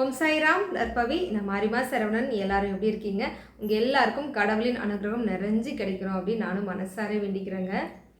ஓம் சாய்ராம் நற்பவி. நான் மாரிமா சரவணன். எல்லாரும் எப்படி இருக்கீங்க? உங்கள் எல்லாருக்கும் கடவுளின் அனுகிரகம் நிறைஞ்சு கிடைக்கணும் அப்படின்னு நானும் மனசார வேண்டிக்கிறேங்க.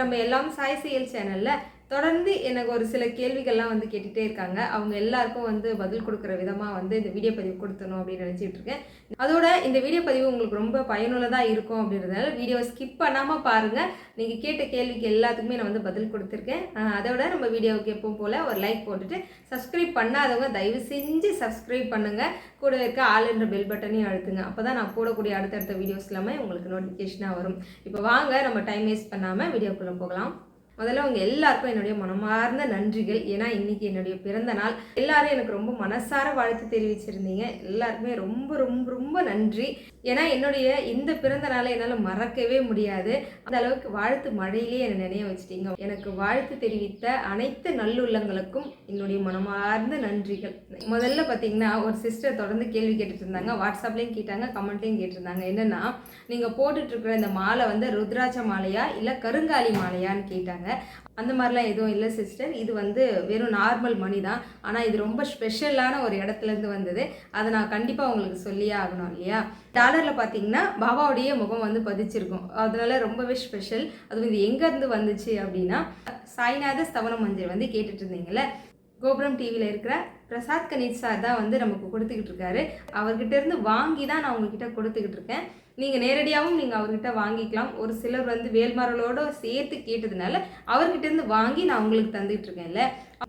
நம்ம எல்லாம் சாய் செயல் சேனலில் தொடர்ந்து எனக்கு ஒரு சில கேள்விகள்லாம் வந்து கேட்டுகிட்டே இருக்காங்க. அவங்க எல்லாருக்கும் வந்து பதில் கொடுக்குற விதமாக வந்து இந்த வீடியோ பதிவு கொடுத்தணும் அப்படின்னு நினச்சிட்டு இருக்கேன். அதோட இந்த வீடியோ பதிவு உங்களுக்கு ரொம்ப பயனுள்ளதாக இருக்கும் அப்படின்றதுனால வீடியோ ஸ்கிப் பண்ணாமல் பாருங்கள் நீங்கள் கேட்ட கேள்விக்கு எல்லாத்துக்குமே நான் வந்து பதில் கொடுத்துருக்கேன். அதோட நம்ம வீடியோவுக்கு எப்பவும் போல் ஒரு லைக் போட்டுட்டு சப்ஸ்கிரைப் பண்ணாதவங்க தயவு செஞ்சு சப்ஸ்கிரைப் பண்ணுங்கள் கூட இருக்க ஆல் என்ற பெல் பட்டனையும் அழுத்துங்க. அப்போ தான் நான் போடக்கூடிய அடுத்தடுத்த வீடியோஸ் எல்லாமே உங்களுக்கு நோட்டிஃபிகேஷனாக வரும். இப்போ வாங்க நம்ம டைம் வேஸ்ட் பண்ணாமல் வீடியோக்குள்ளே போகலாம். முதல்ல உங்கள் எல்லாருக்கும் என்னுடைய மனமார்ந்த நன்றிகள். ஏன்னா இன்றைக்கி என்னுடைய பிறந்த நாள். எல்லாரும் எனக்கு ரொம்ப மனசார வாழ்த்து தெரிவிச்சிருந்தீங்க. எல்லாருக்குமே ரொம்ப ரொம்ப ரொம்ப நன்றி. ஏன்னா என்னுடைய இந்த பிறந்த நாளை என்னால் மறக்கவே முடியாது. அந்த அளவுக்கு வாழ்த்து மழையிலே என்னை நினைய வச்சிட்டீங்க. எனக்கு வாழ்த்து தெரிவித்த அனைத்து நல்லுள்ளங்களுக்கும் என்னுடைய மனமார்ந்த நன்றிகள். முதல்ல பார்த்தீங்கன்னா ஒரு சிஸ்டர் தொடர்ந்து கேள்வி கேட்டுட்டு இருந்தாங்க வாட்ஸ்அப்லேயும் கேட்டாங்க கமெண்ட்லேயும் கேட்டிருந்தாங்க என்னன்னா நீங்கள் போட்டுட்டு இந்த மாலை வந்து ருத்ராட்ச மாலையா இல்லை கருங்காலி மாலையான்னு கேட்டாங்க. அந்த மாதிரிலாம் எதுவும் இல்லை சிஸ்டர் இது வந்து வெறும் நார்மல் மணி தான். ஆனால் இது ரொம்ப ஸ்பெஷலான ஒரு இடத்துலேருந்து வந்தது. அதை நான் கண்டிப்பாக உங்களுக்கு சொல்லியே ஆகணும் இல்லையா? டாலரில் பார்த்தீங்கன்னா பாபாவுடைய முகம் வந்து பதிச்சிருக்கும். அதனால ரொம்பவே ஸ்பெஷல் அதுவும் இது எங்கேருந்து வந்துச்சு அப்படின்னா சாய்நாத ஸ்தவன மஞ்சள் வந்து கேட்டுட்டு இருந்தீங்கல்ல? கோபுரம் டிவியில் இருக்கிற பிரசாத் கணேஷ் சார் தான் வந்து நமக்கு கொடுத்துக்கிட்டு இருக்காரு. அவர்கிட்ட இருந்து வாங்கி தான் நான் உங்ககிட்ட கொடுத்துக்கிட்டு இருக்கேன். நீங்கள் நேரடியாகவும் நீங்கள் அவர்கிட்ட வாங்கிக்கலாம். ஒரு சிலர் வந்து வேல்மரலோடு சேர்த்து கேட்டதுனால அவர்கிட்டேருந்து வாங்கி நான் உங்களுக்கு தந்துகிட்டு இருக்கேன்ல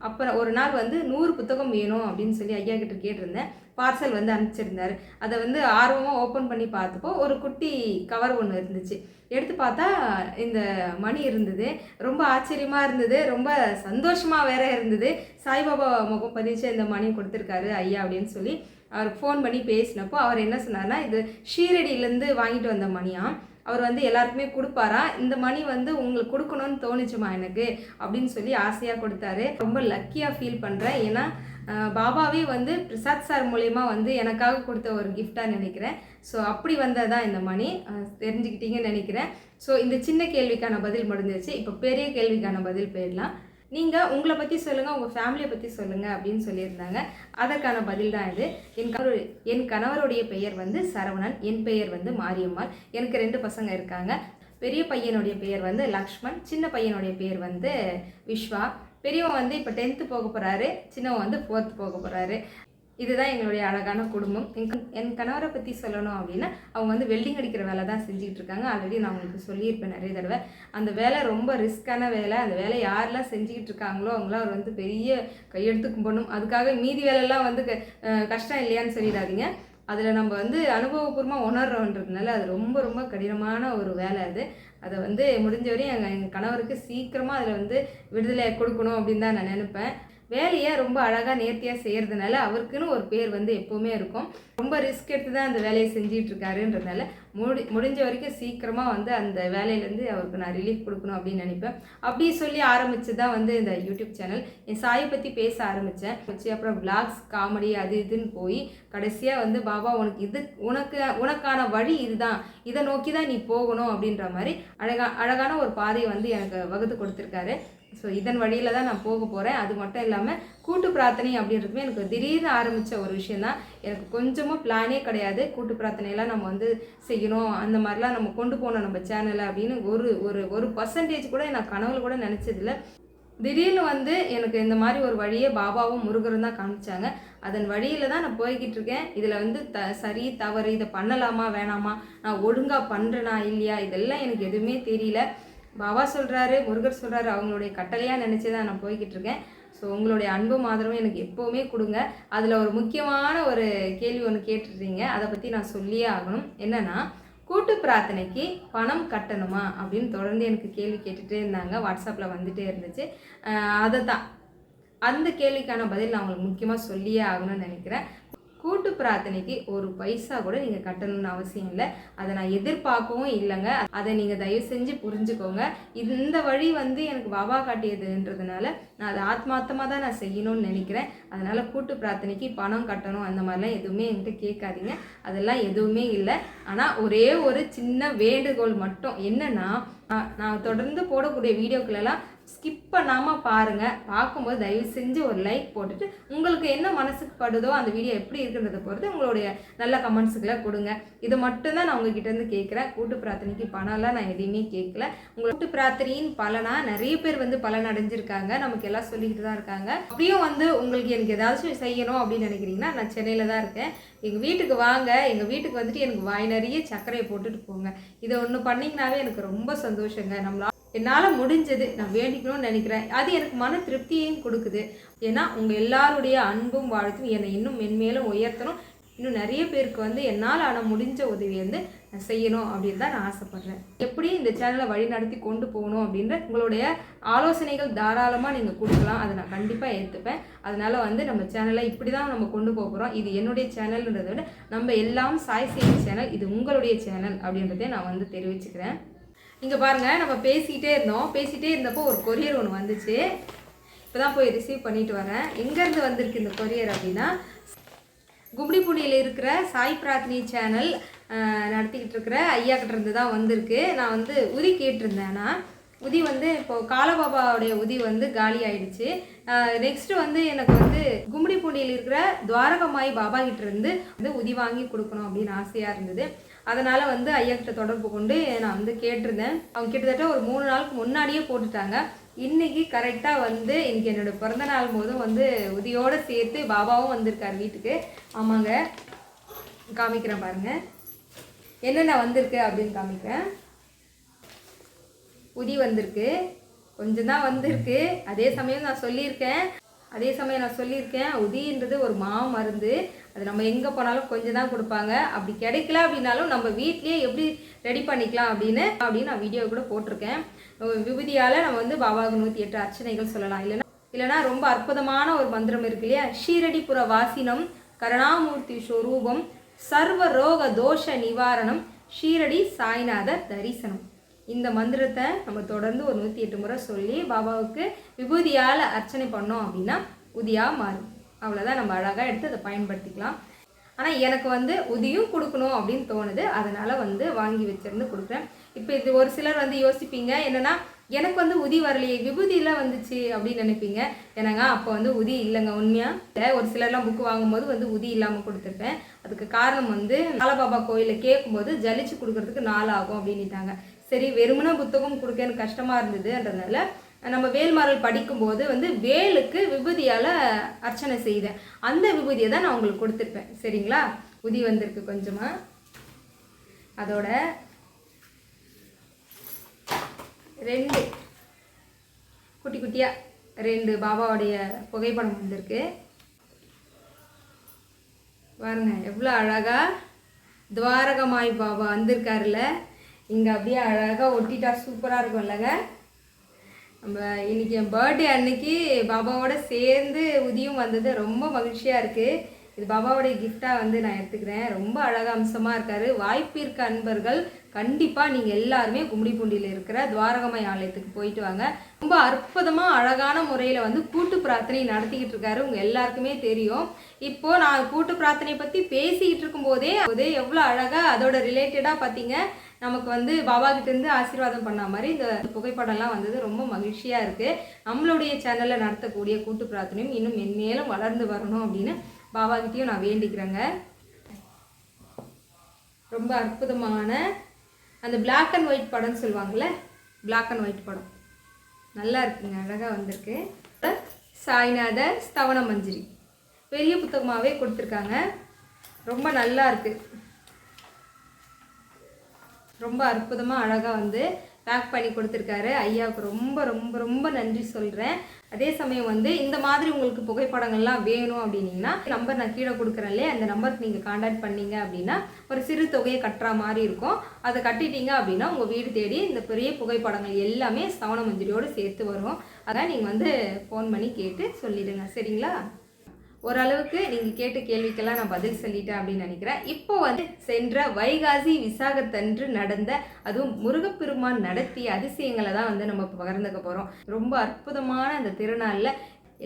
அப்புறம் ஒரு நாள் வந்து நூறு புத்தகம் வேணும் அப்படின்னு சொல்லி ஐயா கிட்ட கேட்டிருந்தேன். பார்சல் வந்து அனுப்பிச்சிருந்தாரு. அதை வந்து ஆர்வமாக ஓப்பன் பண்ணி பார்த்தப்போ ஒரு குட்டி கவர் ஒன்று இருந்துச்சு. எடுத்து பார்த்தா இந்த மணி இருந்தது. ரொம்ப ஆச்சரியமாக இருந்தது. ரொம்ப சந்தோஷமாக வேற இருந்தது. சாய்பாபா முகம் பதிச்சு இந்த மணி கொடுத்துருக்காரு ஐயா அப்படின்னு சொல்லி. அவருக்கு ஃபோன் பண்ணி பேசினப்போ அவர் என்ன சொன்னார்னா இது ஷீரடியிலேருந்து வாங்கிட்டு வந்த மணியாம் அவர் வந்து எல்லாருக்குமே கொடுப்பாரா? இந்த மணி வந்து உங்களுக்கு கொடுக்கணும்னு தோணுச்சுமா எனக்கு? அப்படின்னு சொல்லி ஆசையாக கொடுத்தாரு. ரொம்ப லக்கியாக ஃபீல் பண்ணுறேன் ஏன்னா பாபாவே வந்து பிரசாத் சார் மூலயமா வந்து எனக்காக கொடுத்த ஒரு கிஃப்டாக நினைக்கிறேன். ஸோ அப்படி வந்ததான் இந்த மணி. தெரிஞ்சுக்கிட்டீங்கன்னு நினைக்கிறேன். ஸோ இந்த சின்ன கேள்விக்கான பதில் முடிஞ்சிருச்சு. இப்போ பெரிய கேள்விக்கான பதில் போயிடலாம். நீங்கள் உங்களை பற்றி சொல்லுங்கள் உங்கள் ஃபேமிலியை பற்றி சொல்லுங்கள் அப்படின்னு சொல்லியிருந்தாங்க. அதற்கான பதில் தான் இது. என் கணவர் என் கணவருடைய பெயர் வந்து சரவணன் என் பெயர் வந்து மாரியம்மாள். எனக்கு ரெண்டு பசங்க இருக்காங்க. பெரிய பையனுடைய பெயர் வந்து லக்ஷ்மண் சின்ன பையனுடைய பெயர் வந்து விஸ்வா பெரியவன் வந்து இப்போ டென்த்து போக போகிறாரு சின்னவன் வந்து ஃபோர்த்து போக போகிறாரு இதுதான் எங்களுடைய அழகான குடும்பம். என் கண்- என் கணவரை பற்றி சொல்லணும் அப்படின்னா அவங்க வந்து வெல்டிங் அடிக்கிற வேலை தான் செஞ்சுக்கிட்டு இருக்காங்க. ஆல்ரெடி நான் உங்களுக்கு சொல்லியிருப்பேன் நிறைய தடவை. அந்த வேலை ரொம்ப ரிஸ்க்கான வேலை. அந்த வேலை யாரெல்லாம் செஞ்சுக்கிட்டு இருக்காங்களோ அவங்களாம் அவர் வந்து பெரிய கையெடுத்து கும்பிடணும் அதுக்காக மீதி வேலைலாம் வந்து க- கஷ்டம் இல்லையான்னு சொல்லிடாதீங்க. அதில் நம்ம வந்து அனுபவபூர்வமாக உணர்றோன்றதுனால அது ரொம்ப ரொம்ப கடினமான ஒரு வேலை அது. அதை வந்து முடிஞ்ச வரையும் எங்கள் எங்கள் கணவருக்கு சீக்கிரமாக அதில் வந்து விடுதலை கொடுக்கணும் அப்படின்னு தான் நான் நினைப்பேன். வேலையை ரொம்ப அழகாக நேர்த்தியாக செய்கிறதுனால அவருக்குன்னு ஒரு பேர் வந்து எப்போவுமே இருக்கும். ரொம்ப ரிஸ்க் எடுத்து தான் அந்த வேலையை செஞ்சிகிட்ருக்காருன்றதுனால முடி முடிஞ்ச வரைக்கும் சீக்கிரமாக வந்து அந்த வேலையிலேருந்து அவருக்கு நான் ரிலீஃப் கொடுக்கணும் அப்படின்னு நினைப்பேன். அப்படி சொல்லி ஆரம்பித்து தான் வந்து இந்த யூடியூப் சேனல் என் சாயை பற்றி பேச ஆரம்பித்தேன் வச்சு அப்புறம் விளாக்ஸ் காமெடி அது இதுன்னு போய் கடைசியாக வந்து பாபா உனக்கு இது உனக்கு உனக்கான வழி இதுதான். இதை நோக்கி தான் நீ போகணும் அப்படின்ற மாதிரி அழகா அழகான ஒரு பாதையை வந்து எனக்கு வகுத்து கொடுத்துருக்காரு. ஸோ இதன் வழியில் தான் நான் போக போகிறேன் அது மட்டும் இல்லாமல் கூட்டு பிரார்த்தனை அப்படின்றதுமே எனக்கு திடீர்னு ஆரம்பித்த ஒரு விஷயந்தான் எனக்கு கொஞ்சமாக பிளானே கிடையாது. கூட்டு பிரார்த்தனையெல்லாம் நம்ம வந்து செய்யணும். அந்த மாதிரிலாம் நம்ம கொண்டு போகணும் நம்ம சேனலை அப்படின்னு ஒரு ஒரு ஒரு பர்சன்டேஜ் கூட நான் கனவுல கூட நினச்சதில்ல. திடீர்னு வந்து எனக்கு இந்த மாதிரி ஒரு வழியை பாபாவும் முருகரும் தான் காமிச்சாங்க. அதன் வழியில தான் நான் போய்கிட்டு இருக்கேன். இதில் வந்து த சரி தவறு இதை பண்ணலாமா வேணாமா நான் ஒழுங்காக பண்ணுறேனா இல்லையா இதெல்லாம் எனக்கு எதுவுமே தெரியல. பாபா சொல்கிறாரு முருகர் சொல்கிறாரு அவங்களுடைய கட்டளையாக நினச்சி தான் நான் போய்கிட்டு இருக்கேன். ஸோ உங்களுடைய அன்பும் ஆதரவும் எனக்கு எப்போவுமே கொடுங்க. அதில் ஒரு முக்கியமான ஒரு கேள்வி ஒன்று கேட்டுருந்தீங்க அதை பற்றி நான் சொல்லியே ஆகணும். என்னென்னா கூட்டு பிரார்த்தனைக்கு பணம் கட்டணுமா? அப்படின்னு தொடர்ந்து எனக்கு கேள்வி கேட்டுகிட்டே இருந்தாங்க. வாட்ஸ்அப்பில் வந்துகிட்டே இருந்துச்சு. அதை தான் அந்த கேள்விக்கான பதில் நான் உங்களுக்கு முக்கியமாக சொல்லியே ஆகணும்னு நினைக்கிறேன். கூட்டு பிரார்த்தனைக்கு ஒரு பைசா கூட நீங்கள் கட்டணும்னு அவசியம் இல்லை. அதை நான் எதிர்பார்க்கவும் இல்லைங்க. அதை நீங்கள் தயவு செஞ்சு புரிஞ்சுக்கோங்க. இது இந்த வழி வந்து எனக்கு பாபா காட்டியதுன்றதுனால நான் அதை ஆத்மார்த்தமாக தான் நான் செய்யணும்னு நினைக்கிறேன். அதனால் கூட்டு பிரார்த்தனைக்கு பணம் கட்டணும் அந்த மாதிரிலாம் எதுவுமே என்கிட்ட கேட்காதீங்க. அதெல்லாம் எதுவுமே இல்லை. ஆனால் ஒரே ஒரு சின்ன வேண்டுகோள் மட்டும் என்னென்னா நான் தொடர்ந்து போடக்கூடிய வீடியோக்களெல்லாம் ஸ்கிப் பண்ணாமல் பாருங்கள் பார்க்கும்போது தயவு செஞ்சு ஒரு லைக் போட்டுட்டு உங்களுக்கு என்ன மனசுக்கு படுதோ அந்த வீடியோ எப்படி இருக்குன்றத பொறுத்து உங்களுடைய நல்ல கமெண்ட்ஸுகளை கொடுங்க. இது மட்டும்தான் நான் உங்ககிட்டருந்து கேட்குறேன். கூட்டு பிரார்த்தனைக்கு பணம்லாம் நான் எதையுமே கேட்கல. உங்கள் கூட்டு பிரார்த்தனையின் பலனா நிறைய பேர் வந்து பலன் அடைஞ்சிருக்காங்க. நமக்கு எல்லாம் சொல்லிக்கிட்டு தான் இருக்காங்க. அப்படியும் வந்து உங்களுக்கு எனக்கு ஏதாச்சும் செய்யணும் அப்படின்னு நினைக்கிறீங்கன்னா நான் சென்னையில் தான் இருக்கேன். எங்கள் வீட்டுக்கு வாங்க. எங்கள் வீட்டுக்கு வந்துட்டு எனக்கு வாய் நிறைய சர்க்கரையை போட்டுட்டு போங்க. இதை ஒன்று பண்ணிங்கனாவே எனக்கு ரொம்ப சந்தோஷம். சந்தோஷங்க. நம்மளால் என்னால் முடிஞ்சது நான் வேண்டிக்கணும்னு நினைக்கிறேன். அது எனக்கு மன திருப்தியையும் கொடுக்குது. ஏன்னா உங்கள் எல்லாருடைய அன்பும் வாழ்த்தும் என்னை இன்னும் மென்மேலும் உயர்த்தணும். இன்னும் நிறைய பேருக்கு வந்து என்னால் ஆன முடிஞ்ச உதவி வந்து நான் செய்யணும் அப்படின்னு தான் நான் ஆசைப்பட்றேன். எப்படி இந்த சேனலை வழி நடத்தி கொண்டு போகணும் அப்படின்ற உங்களுடைய ஆலோசனைகள் தாராளமாக நீங்கள் கொடுக்கலாம். அதை நான் கண்டிப்பாக ஏற்றுப்பேன் அதனால் வந்து நம்ம சேனலை இப்படி தான் நம்ம கொண்டு போக போகிறோம் இது என்னுடைய சேனல்ன்றதை விட நம்ம எல்லாம் சாய் செய்தி சேனல் இது உங்களுடைய சேனல் அப்படின்றதே நான் வந்து தெரிவிச்சுக்கிறேன். இங்கே பாருங்கள் நம்ம பேசிக்கிட்டே இருந்தோம். பேசிகிட்டே இருந்தப்போ ஒரு கொரியர் ஒன்று வந்துச்சு. இப்போ தான் போய் ரிசீவ் பண்ணிட்டு வரேன். எங்கேருந்து வந்திருக்கு இந்த கொரியர் அப்படின்னா கும்டிபுடியில் இருக்கிற சாய் பிரார்த்தனை சேனல் நடத்திக்கிட்டு இருக்கிற ஐயா கிட்டேருந்து தான் வந்திருக்கு. நான் வந்து உதி கேட்டிருந்தேன் நான். உதி வந்து இப்போ காலபாபாவுடைய உதி வந்து காலி ஆயிடுச்சு. நெக்ஸ்ட்டு வந்து எனக்கு வந்து கும்டிபூண்டியில் இருக்கிற துவாரகமாய் பாபா கிட்டேருந்து வந்து உதி வாங்கி கொடுக்கணும் அப்படின்னு ஆசையாக இருந்தது. அதனால் வந்து ஐயாக்கிட்ட தொடர்பு கொண்டு நான் வந்து கேட்டிருந்தேன். அவங்க கிட்டத்தட்ட ஒரு மூணு நாளுக்கு முன்னாடியே போட்டுட்டாங்க. இன்னைக்கு கரெக்டாக வந்து இன்னைக்கு என்னோட பிறந்த நாள் போதும் வந்து உதியோடு சேர்த்து பாபாவும் வந்திருக்கார் வீட்டுக்கு. ஆமாங்க. காமிக்கிறேன் பாருங்க. என்னென்ன வந்திருக்கு அப்படின்னு காமிக்கிறேன். உதி வந்திருக்கு. கொஞ்சம் தான் வந்திருக்கு. அதே சமயம் நான் சொல்லியிருக்கேன். அதே சமயம் நான் சொல்லியிருக்கேன். உதின்றது ஒரு மா மருந்து அது நம்ம எங்கே போனாலும் கொஞ்சம் தான் கொடுப்பாங்க. அப்படி கிடைக்கல அப்படின்னாலும் நம்ம வீட்லேயே எப்படி ரெடி பண்ணிக்கலாம் அப்படின்னு அப்படின்னு நான் வீடியோ கூட போட்டிருக்கேன். விபூதியால் நம்ம வந்து பாபாவுக்கு நூற்றி எட்டு அர்ச்சனைகள் சொல்லலாம். இல்லைன்னா இல்லைன்னா ரொம்ப அற்புதமான ஒரு மந்திரம் இருக்கு இல்லையா? ஷீரடிபுர வாசினம் கருணாமூர்த்தி ஸ்வரூபம் சர்வ ரோக தோஷ நிவாரணம் ஷீரடி சாய்நாத தரிசனம். இந்த மந்திரத்தை நம்ம தொடர்ந்து ஒரு நூற்றி எட்டு முறை சொல்லி பாபாவுக்கு விபூதியால் அர்ச்சனை பண்ணோம் அப்படின்னா உதியாக மாறும். அவ்வளோதான் நம்ம அழகாக எடுத்து அதை பயன்படுத்திக்கலாம். ஆனால் எனக்கு வந்து உதியும் கொடுக்கணும் அப்படின்னு தோணுது. அதனால் வந்து வாங்கி வச்சிருந்து கொடுக்குறேன். இப்போ இது ஒரு சிலர் வந்து யோசிப்பீங்க என்னென்னா எனக்கு வந்து உதி வரலையே விபூதியெலாம் வந்துச்சு அப்படின்னு நினைப்பீங்க. என்னங்க அப்போ வந்து உதி இல்லைங்க உண்மையாக ஒரு சிலர்லாம் புக்கு வாங்கும்போது வந்து உதி இல்லாமல் கொடுத்துருப்பேன். அதுக்கு காரணம் வந்து பாலபாபா கோயிலில் கேட்கும்போது ஜலிச்சு கொடுக்கறதுக்கு நாள் ஆகும் அப்படின்ட்டாங்க சரி வெறுமன புத்தகம் கொடுக்கன்னு கஷ்டமாக இருந்ததுன்றதுனால நம்ம வேல்மாறல் படிக்கும்போது வந்து வேலுக்கு விபூதியால் அர்ச்சனை செய்தேன். அந்த விபூதியை தான் நான் உங்களுக்கு கொடுத்துருப்பேன். சரிங்களா? உதி வந்திருக்கு கொஞ்சமாக அதோட ரெண்டு குட்டி குட்டியாக ரெண்டு பாபாவுடைய புகைப்படம் வந்திருக்கு. பாருங்க எவ்வளோ அழகாக துவாரகமாய் பாபா வந்திருக்காருல. இங்கே அப்படியே அழகாக ஒட்டிட்டா சூப்பராக இருக்கும் இல்லைங்க? நம்ம இன்னைக்கு என் பர்த்டே அன்னைக்கு பாபாவோட சேர்ந்து உதியும் வந்தது ரொம்ப மகிழ்ச்சியாக இருக்குது இது பாபாவோடைய கிஃப்டாக வந்து நான் எடுத்துக்கிறேன். ரொம்ப அழகாக அம்சமாக இருக்காரு. வாய்ப்பு இருக்க அன்பர்கள் கண்டிப்பாக நீங்கள் எல்லாருமே கும்மிடிப்பூண்டியில் இருக்கிற துவாரகமாய் ஆலயத்துக்கு போயிட்டு வாங்க. ரொம்ப அற்புதமாக அழகான முறையில் வந்து கூட்டு பிரார்த்தனை நடத்திக்கிட்டு இருக்காரு. உங்கள் எல்லாருக்குமே தெரியும். இப்போது நான் கூட்டு பிரார்த்தனை பற்றி பேசிக்கிட்டு இருக்கும்போதே அது எவ்வளோ அழகாக அதோட ரிலேட்டடாக பார்த்தீங்க நமக்கு வந்து பாபா கிட்ட இருந்து ஆசீர்வாதம் பண்ண மாதிரி இந்த புகைப்படம்லாம் வந்தது. ரொம்ப மகிழ்ச்சியாக இருக்குது நம்மளுடைய சேனலில் நடத்தக்கூடிய கூட்டு பிரார்த்தனையும் இன்னும் மென்மேலும் வளர்ந்து வரணும் அப்படின்னு பாபா கிட்டேயும் நான் வேண்டிக்கிறேங்க. ரொம்ப அற்புதமான அந்த பிளாக் அண்ட் ஒயிட் படம்னு சொல்லுவாங்கள்ல பிளாக் அண்ட் ஒயிட் படம். நல்லா இருக்குங்க. அழகாக வந்திருக்கு. சாய்நாதர் ஸ்தவன மஞ்சரி பெரிய புத்தகமாகவே கொடுத்துருக்காங்க. ரொம்ப நல்லா இருக்குது ரொம்ப அற்புதமாக அழகாக வந்து பேக் பண்ணி கொடுத்துருக்காரு. ஐயாவுக்கு ரொம்ப ரொம்ப ரொம்ப நன்றி சொல்கிறேன் அதே சமயம் வந்து இந்த மாதிரி உங்களுக்கு புகைப்படங்கள்லாம் வேணும் அப்படின்னீங்கன்னா நம்பர் நான் கீழே கொடுக்குறேன் இல்லையா அந்த நம்பருக்கு நீங்கள் காண்டாக்ட் பண்ணீங்க அப்படின்னா ஒரு சிறு தொகையை கட்டுற மாதிரி இருக்கும். அதை கட்டிட்டீங்க அப்படின்னா உங்கள் வீடு தேடி இந்த பெரிய புகைப்படங்கள் எல்லாமே சவண மஞ்சரியோடு சேர்த்து வரும். அதான் நீங்கள் வந்து ஃபோன் பண்ணி கேட்டு சொல்லிடுங்க. சரிங்களா? ஓரளவுக்கு நீங்கள் கேட்ட கேள்விக்கெல்லாம் நான் பதில் சொல்லிட்டேன் அப்படின்னு நினைக்கிறேன். இப்போ வந்து சென்ற வைகாசி விசாகத்தன்று நடந்த அதுவும் முருகப்பெருமான் நடத்திய அதிசயங்களை தான் வந்து நம்ம பகிர்ந்துக்க போகிறோம் ரொம்ப அற்புதமான அந்த திருநாளில்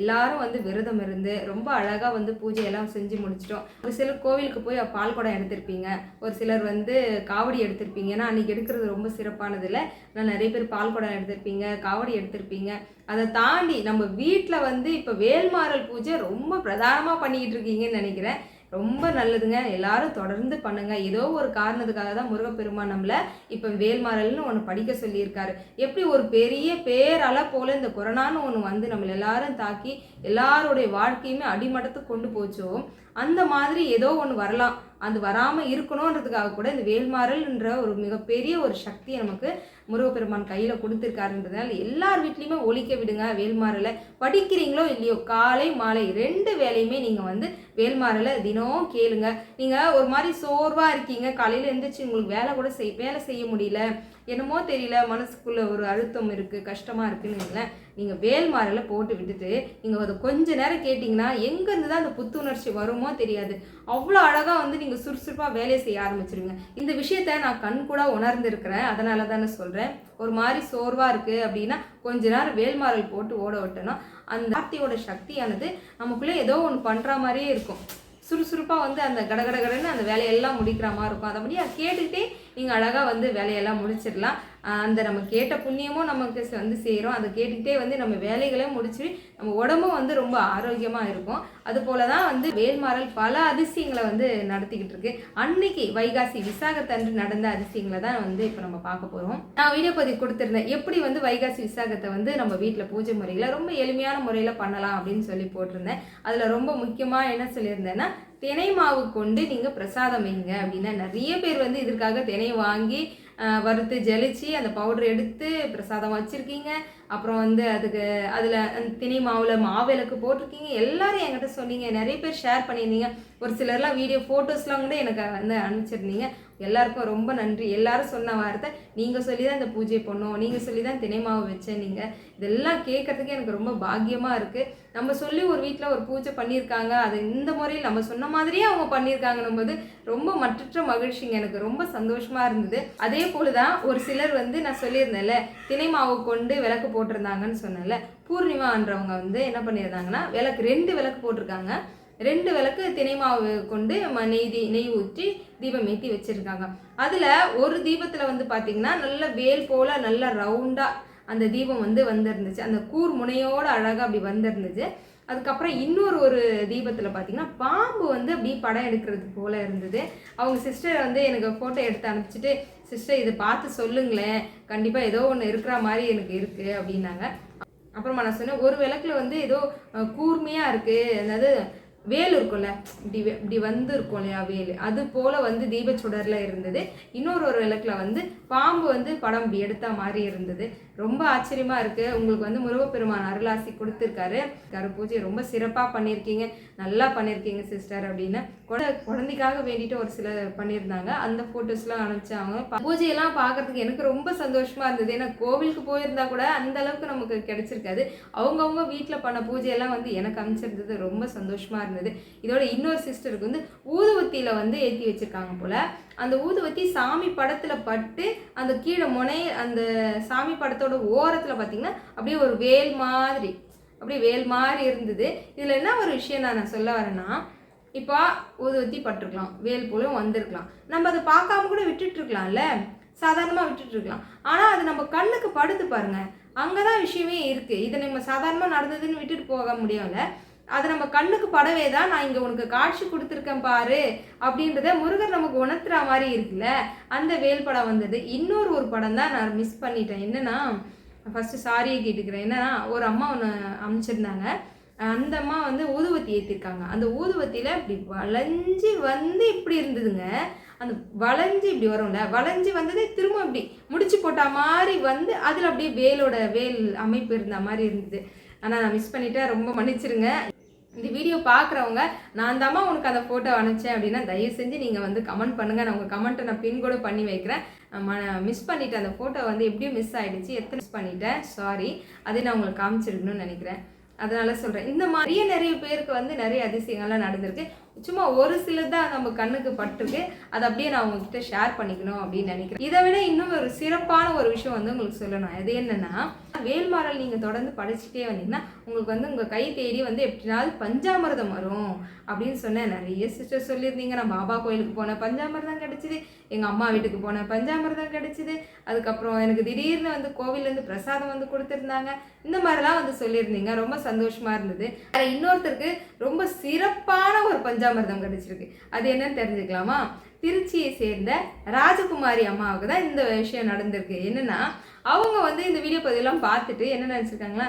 எல்லாரும் வந்து விரதம் இருந்து ரொம்ப அழகாக வந்து பூஜையெல்லாம் செஞ்சு முடிச்சிட்டோம். ஒரு சிலர் கோவிலுக்கு போய் பால் குடம் எடுத்திருப்பீங்க. ஒரு சிலர் வந்து காவடி எடுத்திருப்பீங்க. ஏன்னா அன்றைக்கி எடுக்கிறது ரொம்ப சிறப்பானது இல்லை நான் நிறைய பேர் பால் குடம் எடுத்திருப்பீங்க காவடி எடுத்திருப்பீங்க. அதை தாண்டி நம்ம வீட்டில் வந்து இப்போ வேல்மாறல் பூஜை ரொம்ப பிரதானமாக பண்ணிக்கிட்டு இருக்கீங்கன்னு நினைக்கிறேன். ரொம்ப நல்லதுங்க. எல்லாரும் தொடர்ந்து பண்ணுங்க. ஏதோ ஒரு காரணத்துக்காக தான் முருகப்பெருமான் நம்மளை இப்போ வேல்மாறல்னு ஒன்று படிக்க சொல்லியிருக்காரு. எப்படி ஒரு பெரிய பேரலை போல இந்த கொரோனான்னு ஒன்று வந்து நம்மளை எல்லாரும் தாக்கி எல்லாருடைய வாழ்க்கையுமே அடிமட்டத்துக்கு கொண்டு போச்சோ? அந்த மாதிரி ஏதோ ஒன்று வரலாம். அது வராமல் இருக்கணுன்றதுக்காக கூட இந்த வேல்மாறல்ன்ற ஒரு மிகப்பெரிய ஒரு சக்தியை நமக்கு முருகப்பெருமான் கையில் கொடுத்துருக்காருன்றதுனால எல்லார் வீட்லேயுமே ஒழிக்க விடுங்க வேல்மாறலை. படிக்கிறீங்களோ இல்லையோ காலை மாலை ரெண்டு வேலையுமே நீங்கள் வந்து வேல்மாறலை தினம் கேளுங்க. நீங்கள் ஒரு மாதிரி சோர்வாக இருக்கீங்க. காலையில் எழுந்திரிச்சு உங்களுக்கு வேலை கூட செய் வேலை செய்ய முடியல. என்னமோ தெரியல மனசுக்குள்ளே ஒரு அழுத்தம் இருக்குது கஷ்டமாக இருக்குன்னு நீங்கள் வேல்மாரில் போட்டு விட்டுட்டு நீங்கள் அதை கொஞ்ச நேரம் கேட்டிங்கன்னா எங்கேருந்து தான் அந்த புத்துணர்ச்சி வருமோ தெரியாது. அவ்வளோ அழகாக வந்து நீங்கள் சுறுசுறுப்பாக வேலையை செய்ய ஆரம்பிச்சிருங்க இந்த விஷயத்த நான் கண் கூட உணர்ந்துருக்கிறேன். அதனால தானே சொல்கிறேன் ஒரு மாதிரி சோர்வாக இருக்குது அப்படின்னா கொஞ்ச நேரம் வேல்மாறல் போட்டு ஓட விட்டோன்னா அந்த வார்த்தையோட சக்தியானது நமக்குள்ளே ஏதோ ஒன்று பண்ணுற மாதிரியே இருக்கும். சுறுசுறுப்பாக வந்து அந்த கடகடகடன்னு அந்த வேலையெல்லாம் முடிக்கிற மாதிரி இருக்கும். அதை அதை கேட்டுக்கிட்டே நீங்கள் அழகாக வந்து வேலையெல்லாம் முடிச்சிடலாம். அந்த நம்ம கேட்ட புண்ணியமும் நமக்கு வந்து சேரும். அதை கேட்டுக்கிட்டே வந்து நம்ம வேலைகளையும் முடிச்சு நம்ம உடம்பும் வந்து ரொம்ப ஆரோக்கியமாக இருக்கும். அது போல தான் வந்து வேல்மாறல் பல அதிசயங்களை வந்து நடத்திக்கிட்டு இருக்கு. அன்னைக்கு வைகாசி விசாகத்தன்று நடந்த அதிசயங்களை தான் வந்து இப்போ நம்ம பார்க்க போகிறோம் நான் வீடியோ பதிவு கொடுத்துருந்தேன். எப்படி வந்து வைகாசி விசாகத்தை வந்து நம்ம வீட்டில் பூஜை முறையில் ரொம்ப எளிமையான முறையில் பண்ணலாம் அப்படின்னு சொல்லி போட்டிருந்தேன். அதில் ரொம்ப முக்கியமாக என்ன சொல்லியிருந்தேன்னா தினை மாவு கொண்டு நீங்கள் பிரசாதம் வைங்க அப்படின்னா நிறைய பேர் வந்து இதற்காக தினை வாங்கி வறுத்து ஜலிச்சு அந்த பவுடர் எடுத்து பிரசாதம் வச்சுருக்கீங்க. அப்புறம் வந்து அதுக்கு அதில் அந்த திணை மாவில் மாவிளக்கு போட்டிருக்கீங்க. எல்லாரும் என்கிட்ட சொன்னீங்க. நிறைய பேர் ஷேர் பண்ணியிருந்தீங்க. ஒரு சிலர்லாம் வீடியோ ஃபோட்டோஸ்லாம் கூட எனக்கு வந்து அனுப்பிச்சிருந்தீங்க. எல்லாருக்கும் ரொம்ப நன்றி. எல்லாரும் சொன்ன வார்த்தை நீங்கள் சொல்லி தான் இந்த பூஜை பண்ணோம். நீங்கள் சொல்லி தான் தினை மாவு வச்சேன் நீங்கள் இதெல்லாம் கேட்கறதுக்கு எனக்கு ரொம்ப பாக்கியமாக இருக்குது நம்ம சொல்லி ஒரு வீட்டில் ஒரு பூஜை பண்ணியிருக்காங்க. அது இந்த முறையில் நம்ம சொன்ன மாதிரியே அவங்க பண்ணியிருக்காங்கன்னும் போது ரொம்ப மற்றற்ற மகிழ்ச்சிங்க. எனக்கு ரொம்ப சந்தோஷமாக இருந்தது. அதே போல தான் ஒரு சிலர் வந்து நான் சொல்லியிருந்தேன்ல தினை மாவு கொண்டு விளக்கு போட்டிருந்தாங்கன்னு சொன்னேன்ல. பூர்ணிமான்றவங்க வந்து என்ன பண்ணியிருந்தாங்கன்னா விளக்கு ரெண்டு விளக்கு போட்டிருக்காங்க. ரெண்டு விளக்கு தினை மாவு கொண்டு நெய் நெய் ஊற்றி தீபம் ஏற்றி வச்சுருக்காங்க. அதில் ஒரு தீபத்தில் வந்து பார்த்திங்கன்னா நல்ல வேல் போல் நல்ல ரவுண்டாக அந்த தீபம் வந்து வந்திருந்துச்சு. அந்த கூர் முனையோடு அழகாக அப்படி வந்திருந்துச்சு. அதுக்கப்புறம் இன்னொரு ஒரு தீபத்தில் பார்த்தீங்கன்னா பாம்பு வந்து அப்படியே படம் எடுக்கிறது போல் இருந்தது. அவங்க சிஸ்டர் வந்து எனக்கு ஃபோட்டோ எடுத்து அனுப்பிச்சிட்டு சிஸ்டர் இதை பார்த்து சொல்லுங்களேன். கண்டிப்பாக ஏதோ ஒன்று இருக்கிற மாதிரி எனக்கு இருக்குது அப்படின்னாங்க. அப்புறமா நான் சொன்னேன் ஒரு விளக்கில் வந்து ஏதோ கூர்மையாக இருக்குது அதாவது வேல் இருக்கும்ல இப்படி இப்படி வந்து இருக்கும் இல்லையா வேல். அது போல் வந்து தீபச்சுடரில் இருந்தது. இன்னொரு ஒரு விளக்கில் வந்து பாம்பு வந்து படம் இப்படி எடுத்த மாதிரி இருந்தது. ரொம்ப ஆச்சரியமாக இருக்குது உங்களுக்கு வந்து முருகப்பெருமான் அருளாசி கொடுத்துருக்காரு. கரு பூஜை ரொம்ப சிறப்பாக பண்ணியிருக்கீங்க. நல்லா பண்ணியிருக்கீங்க சிஸ்டர் அப்படின்னு. குழந்தைக்காக வேண்டிட்டு ஒரு சிலர் பண்ணியிருந்தாங்க. அந்த ஃபோட்டோஸ்லாம் அனுப்பிச்சாங்க பூஜையெல்லாம் பார்க்கறதுக்கு எனக்கு ரொம்ப சந்தோஷமாக இருந்தது. ஏன்னா கோவிலுக்கு போயிருந்தா கூட அந்த அளவுக்கு நமக்கு கிடைச்சிருக்காது. அவங்கவுங்க வீட்டில் பண்ண பூஜையெல்லாம் வந்து எனக்கு அமைச்சிருந்தது ரொம்ப சந்தோஷமாக இருந்தது. இதோட இன்னொரு சிஸ்டருக்கு வந்து ஊதுவத்தியில் வந்து ஏற்றி வச்சுருக்காங்க போல். அந்த ஊதுவத்தி சாமி படத்தில் பட்டு அந்த கீழே முனை அந்த சாமி படத்தோட ஓரத்தில் பார்த்தீங்கன்னா அப்படியே ஒரு வேல் மாதிரி அப்படியே வேல் மாதிரி இருந்தது. இதில் என்ன ஒரு விஷயம் நான் நான் சொல்ல வரேன்னா இப்போ ஊதுவத்தி பட்டிருக்கலாம் வேல் போலும் வந்திருக்கலாம். நம்ம அதை பார்க்காம கூட விட்டுட்டுருக்கலாம்ல? சாதாரணமாக விட்டுட்டுருக்கலாம். ஆனால் அது நம்ம கண்ணுக்கு படுத்து பாருங்கள் அங்கே தான் விஷயமே இருக்குது இதை நம்ம சாதாரணமாக நடந்ததுன்னு விட்டுட்டு போக முடியல அது நம்ம கண்ணுக்கு படவே தான். நான் இங்கே உனக்கு காட்சி கொடுத்துருக்கேன் பாரு. அப்படின்றத முருகர் நமக்கு உணர்த்துற மாதிரி இருக்குல்ல? அந்த வேல் படம் வந்தது. இன்னொரு ஒரு படம் தான் நான் மிஸ் பண்ணிட்டேன். என்னன்னா ஃபஸ்ட்டு சாரியை கேட்டுக்கிறேன். என்னன்னா ஒரு அம்மா ஒன்று அமைச்சிருந்தாங்க அந்த அம்மா வந்து ஊதுவத்தி ஏற்றிருக்காங்க அந்த ஊதுவத்தியில் இப்படி வளைஞ்சி வந்து இப்படி இருந்ததுங்க. அந்த வளைஞ்சி இப்படி வரும்ல? வளைஞ்சி வந்ததே திரும்ப இப்படி முடிச்சு போட்ட மாதிரி வந்து அதில் அப்படியே வேலோட வேல் அமைப்பு இருந்த மாதிரி இருந்தது. ஆனால் நான் மிஸ் பண்ணிவிட்டேன் ரொம்ப மன்னிச்சிருங்க. இந்த வீடியோ பார்க்குறவங்க நான் தாம்மா உனக்கு அந்த ஃபோட்டோ அனுப்பிச்சேன் அப்படின்னா தயவு செஞ்சு நீங்கள் வந்து கமெண்ட் பண்ணுங்கள் நான் உங்கள் கமெண்ட்டை நான் பின் கூட பண்ணி வைக்கிறேன். மிஸ் பண்ணிவிட்டேன் அந்த ஃபோட்டோ வந்து எப்படியும் மிஸ் ஆகிடுச்சு எத்தனை மிஸ் பண்ணிட்டேன்? சாரி அதை நான் உங்களுக்கு காமிச்சிருக்கணும்னு நினைக்கிறேன். அதனால சொல்கிறேன் இந்த மாதிரியே நிறைய பேருக்கு வந்து நிறைய அதிசயங்கள்லாம் நடந்திருக்கு. சும்மா ஒரு சிலதான் நம்ம கண்ணுக்கு பட்டிருக்கு. அதை அப்படியே நான் உங்ககிட்ட ஷேர் பண்ணிக்கணும் அப்படின்னு நினைக்கிறேன். இதை விட இன்னும் ஒரு சிறப்பான ஒரு விஷயம் வந்து உங்களுக்கு சொல்லணும். அது என்னன்னா வேல்மாறல் நீங்கள் தொடர்ந்து படிச்சுட்டே வந்தீங்கன்னா உங்களுக்கு வந்து உங்கள் கை தேடி வந்து எப்படினாவது பஞ்சாமிர்தம் வரும் அப்படின்னு சொன்னேன். நிறைய சிஸ்டர் சொல்லியிருந்தீங்க. நான் பாபா கோயிலுக்கு போனேன். பஞ்சாமிர்தம் கிடச்சிது. எங்கள் அம்மா வீட்டுக்கு போனேன். பஞ்சாமிர்தம் கிடச்சிது. அதுக்கப்புறம் எனக்கு திடீர்னு வந்து கோவில்லேருந்து பிரசாதம் வந்து கொடுத்துருந்தாங்க. இந்த மாதிரிலாம் வந்து சொல்லியிருந்தீங்க. ரொம்ப சந்தோஷமாக இருந்தது. அதில் இன்னொருத்தருக்கு ரொம்ப சிறப்பான ஒரு பஞ்சாமிர்தம் கிடச்சிருக்கு. அது என்னன்னு தெரிஞ்சுக்கலாமா? திருச்சியை சேர்ந்த ராஜகுமாரி அம்மாவுக்கு தான் இந்த விஷயம் நடந்திருக்கு. என்னன்னா அவங்க வந்து இந்த வீடியோ பதிவெல்லாம் பார்த்துட்டு என்ன நினச்சிருக்காங்களா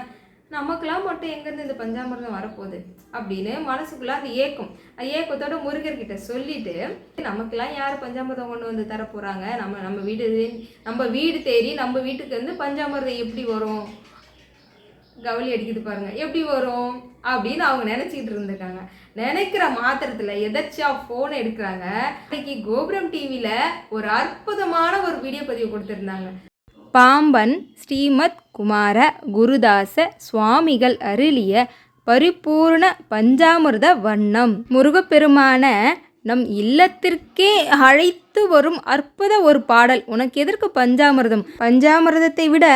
நமக்கெல்லாம் மட்டும் எங்கேருந்து இந்த பஞ்சாமிர்தம் வரப்போகுது? அப்படின்னு மனசுக்குள்ள அந்த ஏக்கம். அந்த ஏக்கத்தோட முருகர்கிட்ட சொல்லிட்டு நமக்கெல்லாம் யார் பஞ்சாமிர்தம் கொண்டு வந்து தர போகிறாங்க நம்ம நம்ம வீடு நம்ம வீடு தேடி நம்ம வீட்டுக்கு வந்து பஞ்சாமிர்தம் எப்படி வரும்? கவலி அடிக்குது பாருங்க. எப்படி வரும்? அப்படின்னு அவங்க நினச்சிக்கிட்டு இருந்திருக்காங்க. நினைக்கிற மாத்திரத்தில் எதாச்சியா ஃபோன் எடுக்கிறாங்க. இன்னைக்கு கோபுரம் டிவியில் ஒரு அற்புதமான ஒரு வீடியோ பதிவு கொடுத்துருந்தாங்க. பாம்பன் ஸ்ரீமத் குமார குருதாச சுவாமிகள் அருளிய பரிபூர்ண பஞ்சாமிர்த வண்ணம். முருகப்பெருமான நம் இல்லத்திற்கே அழைத்து வரும் அற்புத ஒரு பாடல். உனக்கு எதற்கு பஞ்சாமிர்தம்? பஞ்சாமிர்தத்தை விட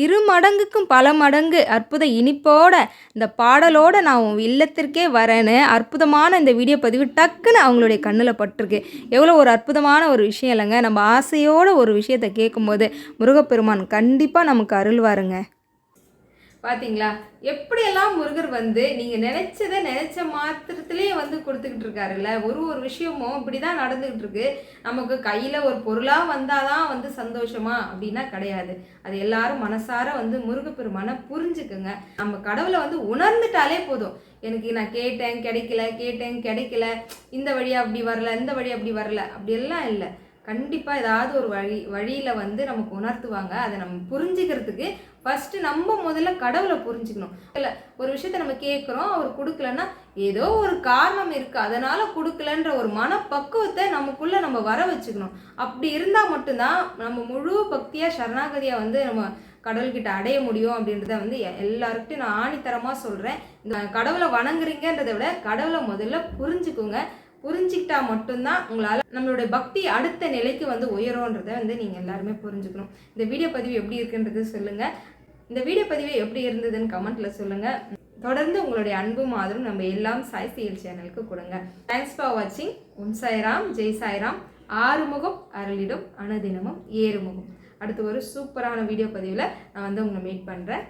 இரு மடங்குக்கும் பல மடங்கு அற்புத இனிப்போட இந்த பாடலோட நான் உன் இல்லத்திற்கே வரேன்னு அற்புதமான இந்த வீடியோ பதிவு டக்குன்னு அவங்களுடைய கண்ணில் பட்டிருக்கு. எவ்வளோ ஒரு அற்புதமான ஒரு விஷயம் இல்லைங்க. நம்ம ஆசையோட ஒரு விஷயத்தை கேட்கும்போது முருகப்பெருமான் கண்டிப்பாக நமக்கு அருள்வாருங்க. பார்த்தீங்களா எப்படியெல்லாம் முருகர் வந்து நீங்கள் நினச்சதை நினச்ச மாத்திரத்துலேயே வந்து கொடுத்துக்கிட்டு இருக்காருல்ல? ஒரு ஒரு விஷயமும் இப்படி தான் நடந்துக்கிட்டு இருக்கு நமக்கு கையில் ஒரு பொருளா வந்தாதான் வந்து சந்தோஷமா? அப்படின்னா கிடையாது. அது எல்லாரும் மனசார வந்து முருகப்பெருமான புரிஞ்சுக்குங்க. நம்ம கடவுளை வந்து உணர்ந்துட்டாலே போதும். எனக்கு நான் கேட்டேன் கிடைக்கல கேட்டேன் கிடைக்கல. இந்த வழி அப்படி வரல இந்த வழி அப்படி வரல. அப்படியெல்லாம் இல்லை. கண்டிப்பாக ஏதாவது ஒரு வழி வழியில் வந்து நமக்கு உணர்த்துவாங்க. அதை நம்ம புரிஞ்சுக்கிறதுக்கு ஃபஸ்ட்டு நம்ம முதல்ல கடவுளை புரிஞ்சுக்கணும். இல்லை ஒரு விஷயத்த நம்ம கேட்குறோம் அவர் கொடுக்கலன்னா ஏதோ ஒரு காரணம் இருக்குது அதனால் கொடுக்கலன்ற ஒரு மனப்பக்குவத்தை நமக்குள்ளே நம்ம வர வச்சுக்கணும். அப்படி இருந்தால் மட்டும்தான் நம்ம முழு பக்தியாக சரணாகதியாக வந்து நம்ம கடவுள்கிட்ட அடைய முடியும் அப்படின்றத வந்து எ- எல்லாருக்கிட்டையும் நான் ஆணித்தரமாக சொல்கிறேன் இந்த கடவுளை வணங்குறீங்கன்றதை விட கடவுளை முதல்ல புரிஞ்சுக்குங்க. புரிஞ்சுக்கிட்டா மட்டும்தான் உங்களால் நம்மளுடைய பக்தி அடுத்த நிலைக்கு வந்து உயரும்ன்றதை வந்து நீங்கள் எல்லாருமே புரிஞ்சுக்கணும். இந்த வீடியோ பதிவு எப்படி இருக்குன்றது சொல்லுங்கள் இந்த வீடியோ பதிவு எப்படி இருந்ததுன்னு கமெண்ட்டில் சொல்லுங்கள் தொடர்ந்து உங்களுடைய அன்பும் ஆதரவும் நம்ம எல்லாம் சாய் செயல் சேனலுக்கு கொடுங்க. தேங்க்ஸ் ஃபார் வாட்சிங் உன் சாய்ராம் ஜெய் சாய்ராம். ஆறுமுகம் அருளிடும் அனுதினமும் ஏறுமுகம். அடுத்து ஒரு சூப்பரான வீடியோ பதிவில் நான் வந்து உங்களை மீட் பண்ணுறேன்